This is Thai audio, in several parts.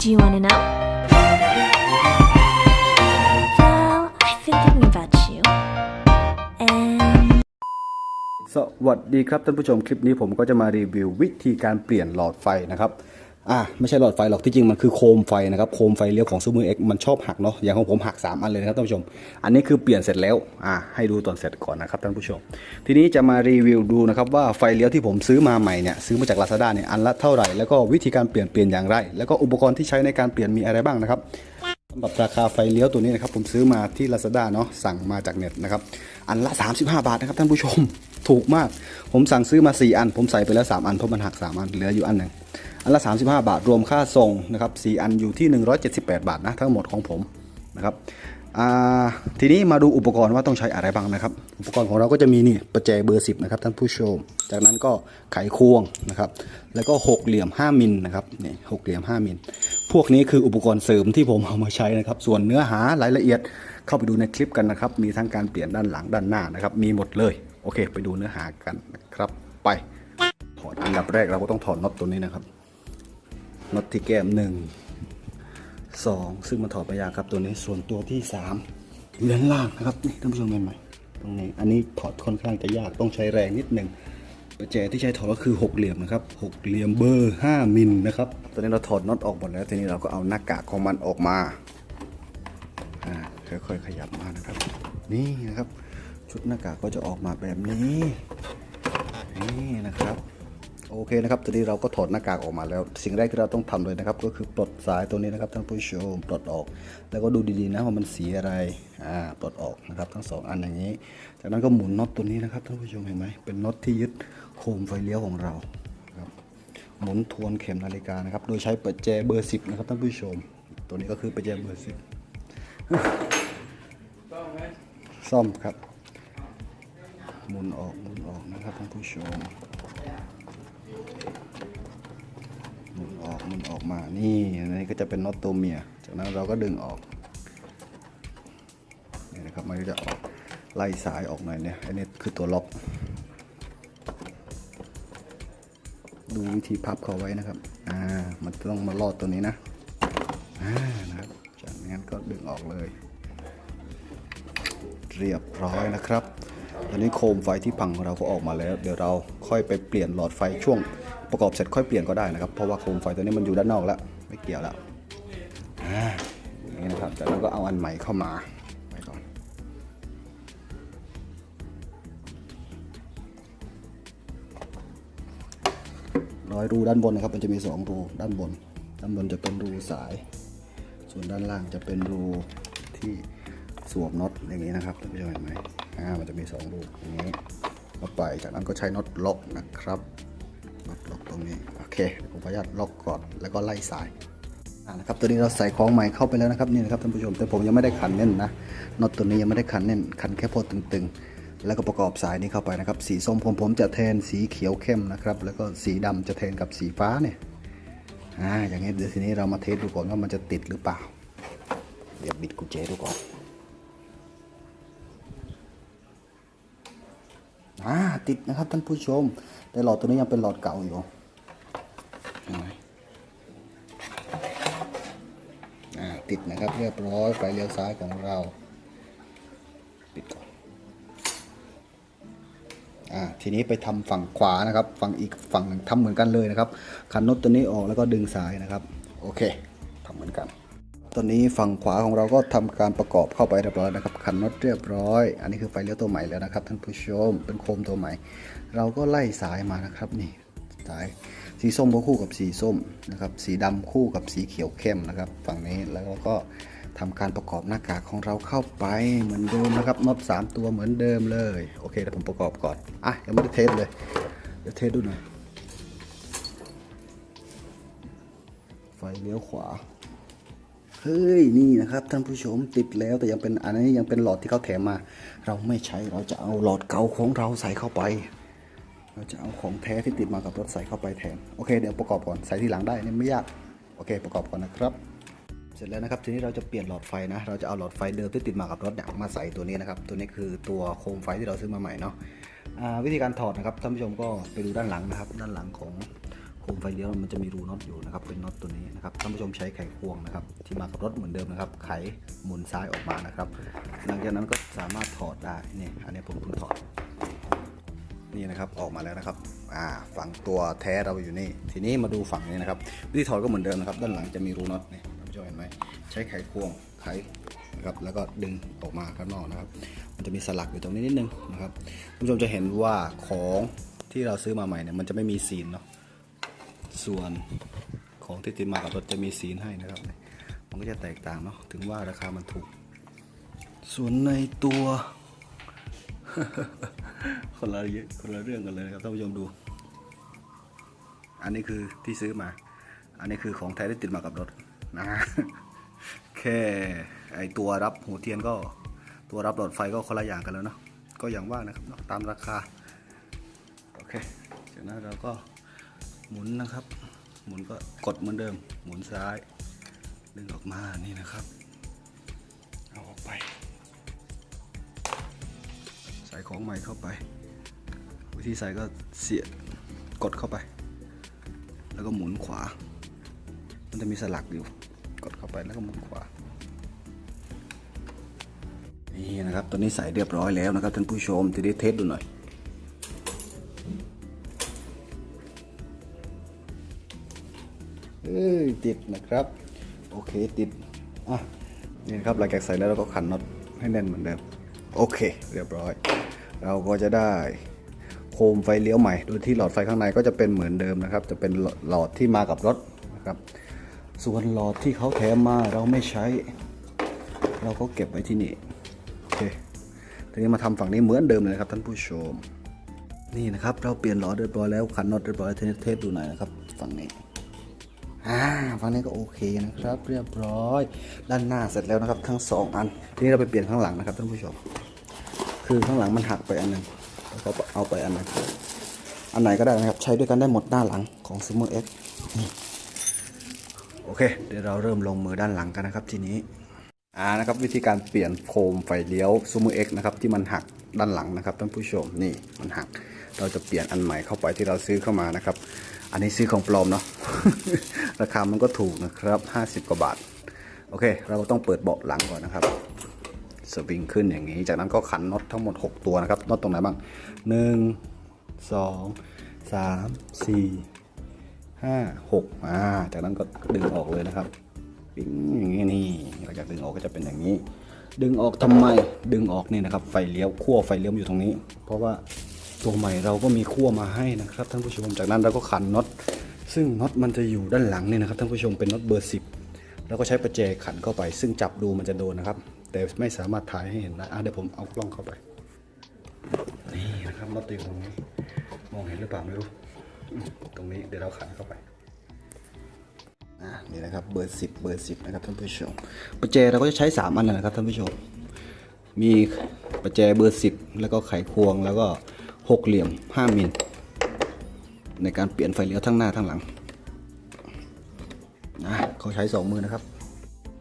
Do you want to know? Well, I've been thinking about you. And สวัสดีครับท่านผู้ชมคลิปนี้ผมก็จะมารีวิววิธีการเปลี่ยนหลอดไฟนะครับ อ่าไม่ใช่หลอดไฟหรอกที่จริงมันคือโคมไฟนะครับโคมไฟเลี้ยวของซูเมอร์เอ็กมันชอบหักเนาะอย่างของผมหัก 3 อันเลยนะครับท่านผู้ชม อันนี้คือเปลี่ยนเสร็จแล้วอ่าให้ดูตอนเสร็จก่อนนะครับท่านผู้ชม ทีนี้จะมารีวิวดูนะครับว่าไฟเลี้ยวที่ผมซื้อมาใหม่เนี่ยซื้อมาจาก Lazada เนี่ยอันละเท่าไหร่แล้วก็วิธีการเปลี่ยนเปลี่ยนอย่างไร แล้วก็อุปกรณ์ที่ใช้ในการเปลี่ยนมีอะไรบ้างนะครับสำหรับราคาไฟเลี้ยวตัวนี้นะครับผมซื้อมาที่ Lazada เนาะสั่งมาจากเน็ตนะครับอันละ 35 บาทนะครับท่านผู้ชมถูกมาก ผมสั่งซื้อมา 4 อัน ผมใส่ไปแล้ว 3 อันเพราะมันหัก 3 อันเหลืออยู่อันหนึ่ง อันละ 35 บาทรวมค่าส่งนะครับ4อันอยู่ที่ 178 บาทนะทั้งหมดของผมนะครับทีนี้มาดูอุปกรณ์ว่าต้องใช้อะไรบ้างนะครับ อุปกรณ์ของเราก็จะมีนี่ประแจเบอร์ 10 นะครับท่านผู้ชม จากนั้นก็ไขควงนะครับ แล้วก็หกเหลี่ยม 5มิลนะครับนี่หกเหลี่ยม 5มิลพวกนี้คืออุปกรณ์เสริมที่ผมเอามาใช้นะครับ ส่วนเนื้อหารายละเอียดเข้าไปดูในคลิปกันนะครับ มีทั้งการเปลี่ยนด้านหลังด้านหน้านะครับ มีหมดเลย โอเค ไปดูเนื้อหากันนะครับ ไป ถอดอันดับแรกเราก็ต้องถอดน็อตตัวนี้นะครับ น็อตที่แก้มหนึ่งสองซึ่งมันถอดไปยากครับตัวนี้ส่วนตัวที่สามอยู่ด้านล่างนะครับนี่ท่านผู้ชมเห็นไหมตรงนี้อันนี้ถอดค่อนข้างจะยากต้องใช้แรงนิดหนึ่งประแจที่ใช้ถอดก็คือหกเหลี่ยมนะครับหกเหลี่ยมเบอร์ 5 มิลนะครับตอนนี้เราถอดน็อตออกหมดแล้วทีนี้เราก็เอาหน้ากากของมันออกมาค่อยๆขยับมานะครับ นี่นะครับ ชุดหน้ากากก็จะออกมาแบบนี้นี่นะครับ โอเคนะครับตอนนี้เราก็ถอดหน้ากากออกมาแล้ว สิ่งแรกที่เราต้องทำเลยนะครับ ก็คือปลดสายตัวนี้นะครับท่านผู้ชมปลดออก แล้วก็ดูดีๆนะว่ามันสีอะไรอ่าปลดออกนะครับ ทั้งสองอันอย่างนี้ จากนั้นก็หมุนน็อตตัวนี้นะครับท่านผู้ชมเห็นไหมเป็นน็อตที่ยึดโคมไฟเลี้ยวของเราครับหมุนทวนเข็มนาฬิกานะครับ โดยใช้ประแจเบอร์สิบนะครับท่านผู้ชม ตัวนี้ก็คือประแจเบอร์สิบซ่อมครับหมุนออกหมุนออกนะครับท่านผู้ชม หมุนออกหมุนออกมา นี่อันนี้ก็จะเป็นน็อตตัวเมีย จากนั้นเราก็ดึงออก นี่นะครับ มันก็จะออกไล่สายออกหน่อยเนี่ย อันนี้คือตัวล็อก ดูวิธีพับเขาไว้นะครับ อ่า มันต้องมาลอดตัวนี้นะ อ่า นะครับ จากนั้นก็ดึงออกเลย เรียบร้อยนะครับ ตอนนี้โคมไฟที่พังของเราก็ออกมาแล้ว เดี๋ยวเราค่อยไปเปลี่ยนหลอดไฟช่วง ประกอบเสร็จค่อยเปลี่ยนก็ได้นะครับเพราะว่าโคมไฟตัวนี้มันอยู่ด้านนอกแล้วไม่เกี่ยวแล้วอ่าอย่างนี้นะครับจากนั้นก็เอาอันใหม่เข้ามาไว้ก่อนร้อยรูด้านบนนะครับ มันจะมีสองรูด้านบน ด้านบนจะเป็นรูสาย ส่วนด้านล่างจะเป็นรูที่สวมน็อตอย่างนี้นะครับท่านผู้ชมเห็นไหม อ่ามันจะมีสองรูอย่างนี้เข้าไปจากนั้นก็ใช้น็อตล็อกนะครับน็อตล็อกตรงนี้โอเคเดี๋ยวผมขออนุญาตล็อกก่อนแล้วก็ไล่สายนะครับตัวนี้เราใส่ของใหม่เข้าไปแล้วนะครับนี่นะครับท่านผู้ชมแต่ผมยังไม่ได้ขันแน่นนะน็อตตัวนี้ยังไม่ได้ขันแน่นขันแค่พอตึงๆ แล้วก็ประกอบสายนี้เข้าไปนะครับ สีส้มผมผมจะแทนสีเขียวเข้มนะครับแล้วก็สีดำจะแทนกับสีฟ้าเนี่ยอ่าอย่างนี้เดี๋ยวทีนี้เรามาเทสดูก่อนว่ามันจะติดหรือเปล่าเดี๋ยวบิดกุญแจดูก่อน อ่าติดนะครับท่านผู้ชม แต่หลอดตัวนี้ยังเป็นหลอดเก่าอยู่อ่าติดนะครับเรียบร้อยไฟเลี้ยวซ้ายของเราปิดก่อนอ่าทีนี้ไปทำฝั่งขวานะครับ ฝั่งอีกฝั่งหนึ่งทำเหมือนกันเลยนะครับ คันน็อตตัวนี้ออกแล้วก็ดึงสายนะครับ โอเคทำเหมือนกัน ตอนนี้ฝั่งขวาของเราก็ทำการประกอบเข้าไปเรียบร้อยนะครับคันน็อตเรียบร้อย อันนี้คือไฟเลี้ยวตัวใหม่แล้วนะครับท่านผู้ชมเป็นโคมตัวใหม่ เราก็ไล่สายมานะครับนี่สายสีส้มก็คู่กับสีส้มนะครับสีดำคู่กับสีเขียวเข้มนะครับ ฝั่งนี้แล้วเราก็ทำการประกอบหน้ากากของเราเข้าไปเหมือนเดิมนะครับน็อตสามตัวเหมือนเดิมเลยโอเคเดี๋ยวผมประกอบก่อนอะยังไม่ได้เทสเลยเดี๋ยวเทสดูหน่อยไฟเลี้ยวขวา เฮ้ยนี่นะครับท่านผู้ชมติดแล้วแต่ยังเป็นอันนี้ยังเป็นหลอดที่เขาแถมมา เราไม่ใช้เราจะเอาหลอดเก่าของเราใส่เข้าไป เราจะเอาของแท้ที่ติดมากับรถใส่เข้าไปแทนโอเคเดี๋ยวประกอบก่อนใส่ที่หลังได้นี่ไม่ยากโอเค ประกอบก่อนนะครับ เสร็จแล้วนะครับทีนี้เราจะเปลี่ยนหลอดไฟนะ เราจะเอาหลอดไฟเดิมที่ติดมากับรถเนี่ยมาใส่ตัวนี้นะครับ ตัวนี้คือตัวโคมไฟที่เราซื้อมาใหม่เนาะวิธีการถอดนะครับท่านผู้ชมก็ไปดูด้านหลังนะครับ ด้านหลังของ มไฟเลี้ยวมันจะมีรูน็อตอยู่นะครับเป็นน็อตตัวนี้นะครับท่านผู้ชมใช้ไขควงนะครับ ที่มากับรถเหมือนเดิมนะครับ ไขหมุนซ้ายออกมานะครับ หลังจากนั้นก็สามารถถอดได้นี่อันนี้ผมเพิ่งถอดนี่นะครับออกมาแล้วนะครับอ่าฝั่งตัวแท้เราอยู่นี่ ทีนี้มาดูฝั่งนี้นะครับวิธีถอดก็เหมือนเดิมนะครับ ด้านหลังจะมีรูน็อตนี่ท่านผู้ชมเห็นไหมใช้ไขควงไขนะครับแล้วก็ดึงออกมาข้างนอกนะครับ มันจะมีสลักอยู่ตรงนี้นิดนึงนะครับท่านผู้ชมจะเห็นว่าของที่เราซื้อมาใหม่เนี่ยมันจะไม่มีซีนเนาะ ส่วนของที่ติดมากับรถจะมีซีให้นะครับ มันก็จะแตกต่างเนาะถึงว่าราคามันถูก ส่วนในตัวคนละเยอะคนละเรื่องกันเลยครับท่านผู้ชมดู อันนี้คือที่ซื้อมา อันนี้คือของแท้ที่ติดมากับรถนะแค่ไอตัวรับหัวเทียนก็ตัวรับหลอดไฟก็คนละอย่างกันแล้วเนาะก็อย่างว่านะครับตามราคา โอเคจากนั้นเราก็ หมุนนะครับ หมุนก็กดเหมือนเดิม หมุนซ้าย ดึงออกมานี่นะครับ เอาออกไป ใส่ของใหม่เข้าไป วิธีใส่ก็เสียบกดเข้าไป แล้วก็หมุนขวา มันจะมีสลักอยู่ กดเข้าไปแล้วก็หมุนขวานี่นะครับตัวนี้ใส่เรียบร้อยแล้วนะครับท่านผู้ชมทีนี้เทสดูหน่อย อ้ยติดนะครับ โอเคติดอะนี่นะครับหลังจากใส่แล้วเราก็ขันน็อตให้แน่นเหมือนเดิมโอเค เรียบร้อย เราก็จะได้โคมไฟเลี้ยวใหม่ โดยที่หลอดไฟข้างในก็จะเป็นเหมือนเดิมนะครับ จะเป็นหลอดที่มากับรถนะครับ ส่วนหลอดที่เขาแถมมาเราไม่ใช้ เราก็เก็บไว้ที่นี่โอเคทีนี้มาทำฝั่งนี้เหมือนเดิมเลยนะครับท่านผู้ชม นี่นะครับเราเปลี่ยนหลอดเรียบร้อยแล้วขันน็อตเรียบร้อยเทสเทสดูหน่อยนะครับฝั่งนี้ อ่าฝั่งนี้ก็โอเคนะครับ เรียบร้อย ด้านหน้าเสร็จแล้วนะครับ ทั้งสองอัน ทีนี้เราไปเปลี่ยนข้างหลังนะครับท่านผู้ชม คือข้างหลังมันหักไปอันหนึงแล้วก็เอาไปอันหนึงอันไหนก็ได้นะครับ ใช้ด้วยกันได้หมดหน้าหลังของ s u m e r X นี่โอเค เดี๋ยวเราเริ่มลงมือด้านหลังกันนะครับทีนี้อ่านะครับวิธีการเปลี่ยนโคมไฟเลี้ยว s u m e r X นะครับที่มันหักด้านหลังนะครับท่านผู้ชมนี่มันหัก เราจะเปลี่ยนอันใหม่เข้าไปที่เราซื้อเข้ามานะครับ อันนี้ซื้อของปลอมเนาะ ราคามันก็ถูกนะครับ50กว่าบาท โอเค เราก็ต้องเปิดเบาะหลังก่อนนะครับ สวิงขึ้นอย่างนี้ จากนั้นก็ขันน็อตทั้งหมด 6 ตัวนะครับ น็อตตรงไหนบ้าง 1 2 3 4 5 6อ่า จากนั้นก็ดึงออกเลยนะครับปิ๊งอย่างนี้นี่หลังจากดึงออกก็จะเป็นอย่างนี้ ดึงออกทำไม ดึงออกนี่นะครับ ไฟเลี้ยวขั้วไฟเลี้ยวอยู่ตรงนี้ เพราะว่า ตัวใหม่เราก็มีขั้วมาให้นะครับท่านผู้ชมจากนั้นเราก็ขันน็อตซึ่งน็อตมันจะอยู่ด้านหลังนี่นะครับท่านผู้ชมเป็นน็อตเบอร์ 10 แล้วก็ใช้ประแจขันเข้าไป ซึ่งจับดูมันจะโดนนะครับ แต่ไม่สามารถถ่ายให้เห็นได้อะเดี๋ยวผมเอากล้องเข้าไปนี่นะครับน็อตอยู่ตรงนี้มองเห็นหรือเปล่าไม่รู้ตรงนี้เดี๋ยวเราขันเข้าไปนี่นะครับเบอร์สิบเบอร์สิบนะครับท่านผู้ชมประแจเราก็จะใช้สามอันนะครับท่านผู้ชม มีประแจเบอร์สิบแล้วก็ไขควงแล้วก็ หกเหลี่ยมห้ามิล ในการเปลี่ยนไฟเลี้ยวทั้งหน้าทั้งหลังนะเขาใช้สองมือนะครับ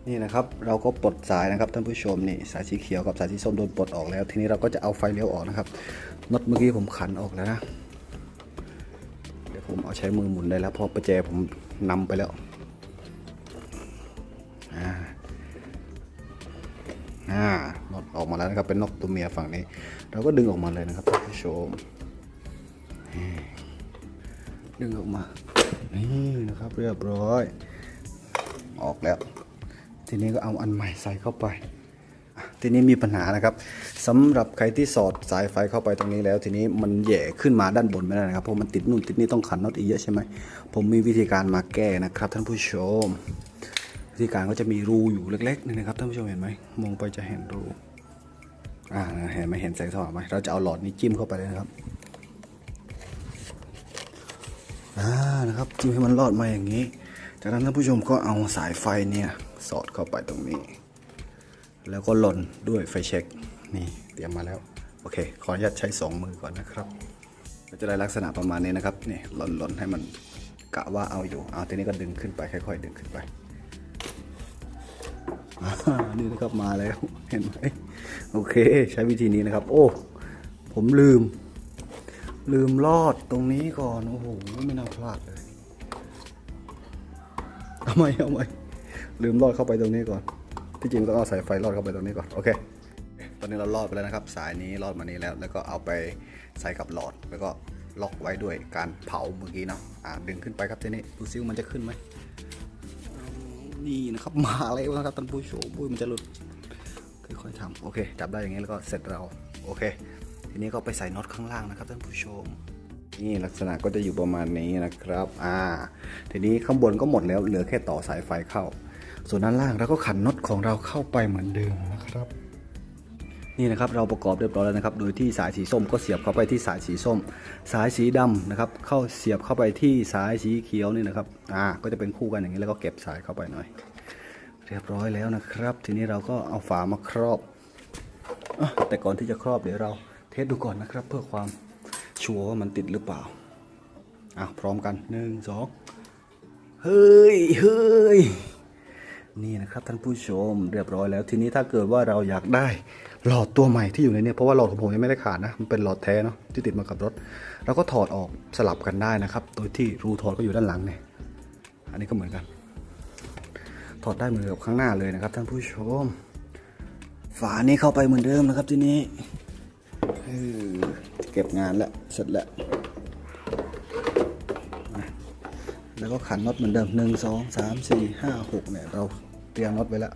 นี่นะครับเราก็ปลดสายนะครับท่านผู้ชมนี่สายสีเขียวกับสายสีส้มโดนปลดออกแล้ว ทีนี้เราก็จะเอาไฟเลี้ยวออกนะครับน็อตเมื่อกี้ผมขันออกแล้วนะเดี๋ยวผมเอาใช้มือหมุนได้แล้วเพราะประแจผมนำไปแล้วอ่าอ่า ออกมาแล้วนะครับเป็นน็อตตัวเมียฝั่งนี้ เราก็ดึงออกมาเลยนะครับท่านผู้ชมดึงออกมา นี่นะครับเรียบร้อย ออกแล้ว ทีนี้ก็เอาอันใหม่ใส่เข้าไป ทีนี้มีปัญหานะครับสำหรับใครที่สอดสายไฟเข้าไปตรงนี้แล้ว ทีนี้มันแย่ขึ้นมาด้านบนไม่ได้นะครับ เพราะมันติดนู่นติดนี่ต้องขันน็อตอีกเยอะใช่ไหม ผมมีวิธีการมาแก้นะครับ ท่านผู้ชม วิธีการก็จะมีรูอยู่เล็กๆนี่นะครับท่านผู้ชมเห็นไหมมองไปจะเห็นรู อ่าเห็นไหมเห็นแสงสว่างไหมเราจะเอาหลอดนี้จิ้มเข้าไปเลยนะครับอ่านะครับจิ้มให้มันรอดมาอย่างนี้ จากนั้นท่านผู้ชมก็เอาสายไฟเนี่ยสอดเข้าไปตรงนี้ แล้วก็หล่นด้วยไฟเช็คนี่เตรียมมาแล้วโอเค ขออนุญาตใช้สองมือก่อนนะครับก็จะได้ลักษณะประมาณนี้นะครับนี่หล่นๆให้มันกะว่าเอาอยู่เอาทีนี้ก็ดึงขึ้นไปค่อย ๆ ดึงขึ้นไป นี่นะครับมาแล้วเห็นไหมโอเค ใช้วิธีนี้นะครับ โอ้ผมลืม ลืมลอดตรงนี้ก่อนโอ้โหไม่น่าพลาดเลยเอาไหมเอาไหมลืมลอดเข้าไปตรงนี้ก่อน ที่จริงต้องเอาสายไฟลอดเข้าไปตรงนี้ก่อนโอเค ตอนนี้เราลอดไปแล้วนะครับ สายนี้ลอดมานี้แล้ว แล้วก็เอาไปใส่กับหลอดแล้วก็ล็อกไว้ด้วยการเผาเมื่อกี้เนาะอ่าดึงขึ้นไปครับทีนี้ดูซิวมันจะขึ้นไหม นี่นะครับมาแล้วนะครับท่านผู้ชมบุ้ยมันจะหลุดค่อยๆทำโอเค จับได้อย่างนี้แล้วก็เสร็จเราโอเค ทีนี้ก็ไปใส่น็อตข้างล่างนะครับท่านผู้ชม นี่ลักษณะก็จะอยู่ประมาณนี้นะครับ อ่า ทีนี้ข้างบนก็หมดแล้วเหลือแค่ต่อสายไฟเข้า ส่วนด้านล่างเราก็ขันน็อตของเราเข้าไปเหมือนเดิมนะครับ นี่นะครับเราประกอบเรียบร้อยแล้วนะครับ โดยที่สายสีส้มก็เสียบเข้าไปที่สายสีส้ม สายสีดำนะครับ เข้าเสียบเข้าไปที่สายสีเขียวนี่นะครับ อ่า ก็จะเป็นคู่กันอย่างนี้แล้วก็เก็บสายเข้าไปหน่อย เรียบร้อยแล้วนะครับ ทีนี้เราก็เอาฝามาครอบอแต่ก่อนที่จะครอบเดี๋ยวเราเทสดูก่อนนะครับ เพื่อความชัวร์ว่ามันติดหรือเปล่า อะพร้อมกันหนึ่งสองเฮ้ยเฮ้ยนี่นะครับท่านผู้ชมเรียบร้อยแล้วทีนี้ถ้าเกิดว่าเราอยากได้ หลอดตัวใหม่ที่อยู่ในนี้เพราะว่าหลอดของผมยังไม่ได้ขาดนะมันเป็นหลอดแท้เนาะที่ติดมากับรถเราก็ถอดออกสลับกันได้นะครับ โดยที่รูถอดก็อยู่ด้านหลังเนี่ยอันนี้ก็เหมือนกัน ถอดได้เหมือนกับข้างหน้าเลยนะครับท่านผู้ชม ฝานี้เข้าไปเหมือนเดิมนะครับทีนี้เก็บงานแล้วเสร็จแล้วอะแล้วก็ขันน็อตเหมือนเดิมหนึ่งสองสามสี่ห้าหกเนี่ยเราเตรียมน็อตไว้แล้ว